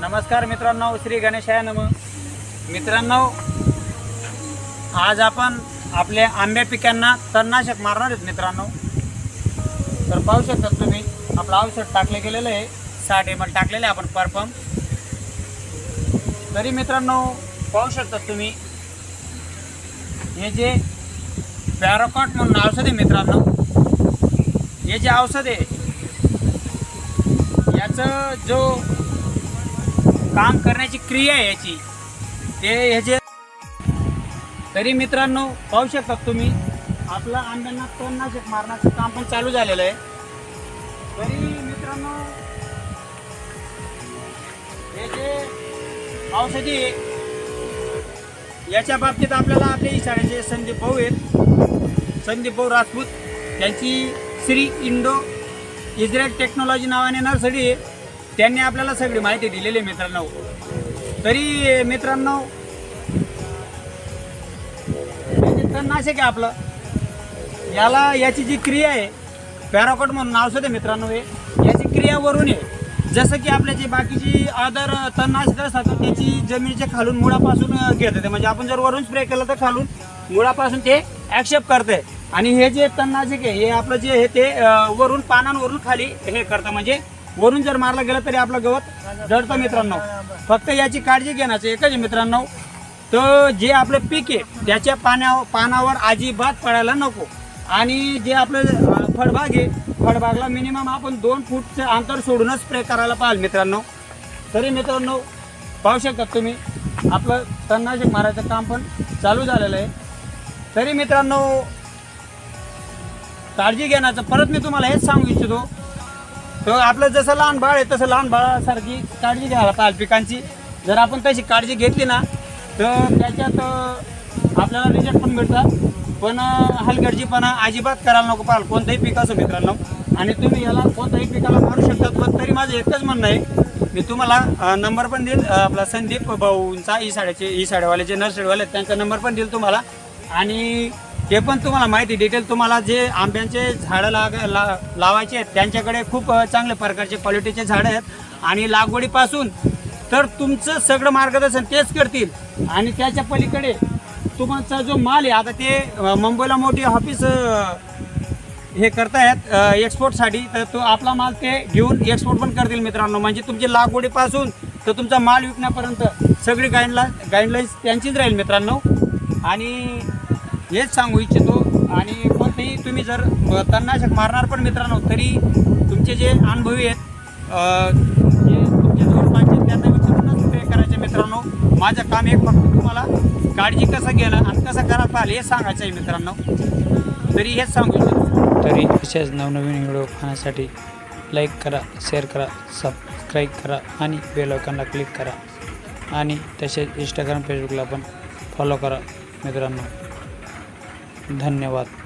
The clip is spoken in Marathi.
नमस्कार मित्रांनो श्री गणेशाय नम. मित्रांनो आज आपण आपल्या आंब्या पिकांना तणनाशक मारणार आहेत मित्रांनो. तर पाहू शकता तुम्ही आपलं औषध टाकले गेलेलं आहे. साठ एम एल टाकलेलं आहे आपण परपंप तरी मित्रांनो पाहू शकता तुम्ही हे जे पॅरोकॉट म्हणून औषध आहे मित्रांनो हे जे औषध आहे याचं जो काम करण्याची क्रिया आहे याची. ते ह्याचे तरी मित्रांनो पाहू शकता तुम्ही आपलं आंब्यांना तणनाशक मारण्याचं काम पण चालू झालेलं आहे. तरी मित्रांनो हे जे औषधी आहे याच्या बाबतीत आपल्याला आपले शाळेचे संदीप भाऊ आहेत. संदीप भाऊ राजपूत त्यांची श्री इंडो इस्रायल टेक्नॉलॉजी नावाने नर्सरी आहे. त्यांनी आपल्याला सगळी माहिती दिलेली आहे मित्रांनो. तरी मित्रांनो तणनाशक आहे आपलं. याला याची जी क्रिया आहे पॅराकोट म्हणून औषध आहे मित्रांनो हे. याची क्रिया वरून आहे. जसं की आपल्या जे बाकीची अदर तणनाशक असतात त्याची जमिनीच्या खालून मुळापासून घेत होते. म्हणजे आपण जर वरून स्प्रे केलं तर खालून मुळापासून ते ॲक्सेप्ट करते आणि हे जे तणनाशक आहे हे आपलं जे हे ते वरून पानांवरून खाली हे करतं. म्हणजे वरून जर मारलं गेलं तरी आपलं गवत जडतं मित्रांनो. फक्त याची काळजी घेण्याचं एकच मित्रांनो. तर जे आपलं पीक आहे त्याच्या पाण्या पानावर अजिबात पडायला नको. आणि जे आपलं फळबाग आहे फळबागला मिनिमम आपण दोन फूटचं अंतर सोडूनच स्प्रे करायला पाहिजे मित्रांनो. तरी मित्रांनो पाहू शकतात तुम्ही आपलं तणनाशक मारायचं काम पण चालू झालेलं आहे. तरी मित्रांनो काळजी घेण्याचं परत मी तुम्हाला हेच सांगू इच्छितो. तर आपलं जसं लहान बाळ आहे तसं लहान बाळासारखी काळजी घ्यायला पाहिजे पिकांची. जर आपण तशी काळजी घेतली ना तर त्याच्यात आपल्याला रिझल्ट पण मिळतात. पण हलगर्जीपणा अजिबात करायला नको पाहाल कोणतंही पीक असो मित्रांनो. आणि तुम्ही याला कोणत्याही पिकाला मारू शकतात पण तरी माझं एकच म्हणणं आहे मी तुम्हाला नंबर पण देईल आपला संदीप भाऊंचा ई साड्याचे ई साड्यावाले जे नर्सरीवाले आहेत त्यांचा नंबर पण देईल तुम्हाला. आणि ते पण तुम्हाला माहिती डिटेल तुम्हाला जे आंब्यांचे झाडं लाग ला लावायचे आहेत त्यांच्याकडे खूप चांगल्या प्रकारचे क्वालिटीचे झाडं आहेत. आणि लागवडीपासून तर तुमचं सगळं मार्गदर्शन तेच करतील. आणि त्याच्या पलीकडे तुमचा जो माल आहे आता ते मुंबईला मोठी ऑफिस हे करतायत एक्सपोर्टसाठी तर तो आपला माल ते घेऊन एक्सपोर्ट पण करतील मित्रांनो. म्हणजे तुमची लागवडीपासून तर तुमचा माल विकण्यापर्यंत सगळी गाईडला गाईडलाईन्स त्यांचीच राहील मित्रांनो. आणि हेच सांगू इच्छितो. आणि कोणतंही तुम्ही जर तणनाशक मारणार पण मित्रांनो तरी तुमचे जे अनुभवी आहेत जे तुमचे जवळपासचे त्यांना विचारूनच स्प्रे करायचे मित्रांनो. माझं काम एक फक्त तुम्हाला काळजी कसं घेणं आणि कसं करायला पाहिलं हे सांगायचं आहे मित्रांनो. तरी हेच सांगू इच्छितो. तरी अशाच नवनवीन व्हिडिओ पाहण्यासाठी लाईक करा शेअर करा सबस्क्राईब करा आणि बेल क्लिक करा. आणि तसेच इंस्टाग्राम फेसबुकला पण फॉलो करा मित्रांनो. धन्यवाद.